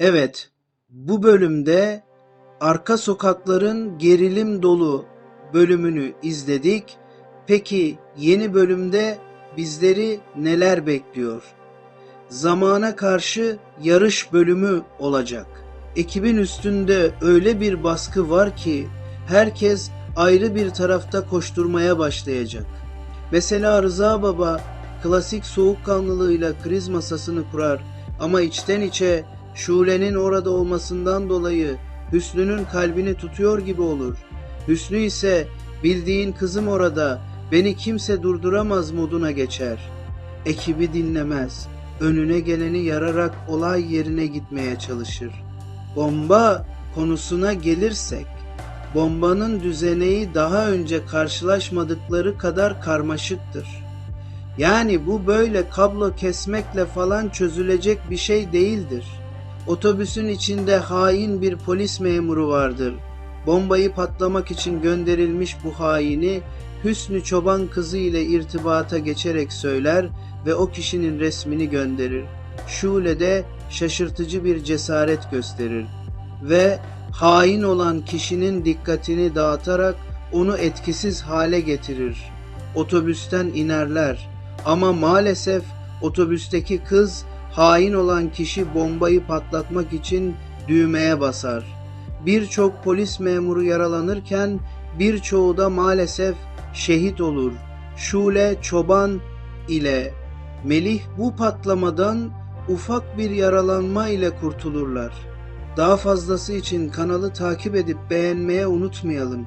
Evet, bu bölümde Arka Sokakların gerilim dolu bölümünü izledik. Peki yeni bölümde bizleri neler bekliyor? Zamana karşı yarış bölümü olacak. Ekibin üstünde öyle bir baskı var ki herkes ayrı bir tarafta koşturmaya başlayacak. Mesela Rıza Baba klasik soğukkanlılığıyla kriz masasını kurar ama içten içe Şule'nin orada olmasından dolayı Hüsnü'nün kalbini tutuyor gibi olur. Hüsnü ise bildiğin kızım orada beni kimse durduramaz moduna geçer. Ekibi dinlemez. Önüne geleni yararak olay yerine gitmeye çalışır. Bomba konusuna gelirsek, bombanın düzeneği daha önce karşılaşmadıkları kadar karmaşıktır. Yani bu böyle kablo kesmekle falan çözülecek bir şey değildir. Otobüsün içinde hain bir polis memuru vardır. Bombayı patlamak için gönderilmiş bu haini Hüsnü Çoban kızı ile irtibata geçerek söyler ve o kişinin resmini gönderir. Şule de şaşırtıcı bir cesaret gösterir ve hain olan kişinin dikkatini dağıtarak onu etkisiz hale getirir. Otobüsten inerler ama maalesef otobüsteki kız hain olan kişi bombayı patlatmak için düğmeye basar. Birçok polis memuru yaralanırken birçoğu da maalesef şehit olur. Şule Çoban ile Melih bu patlamadan ufak bir yaralanma ile kurtulurlar. Daha fazlası için kanalı takip edip beğenmeye unutmayalım.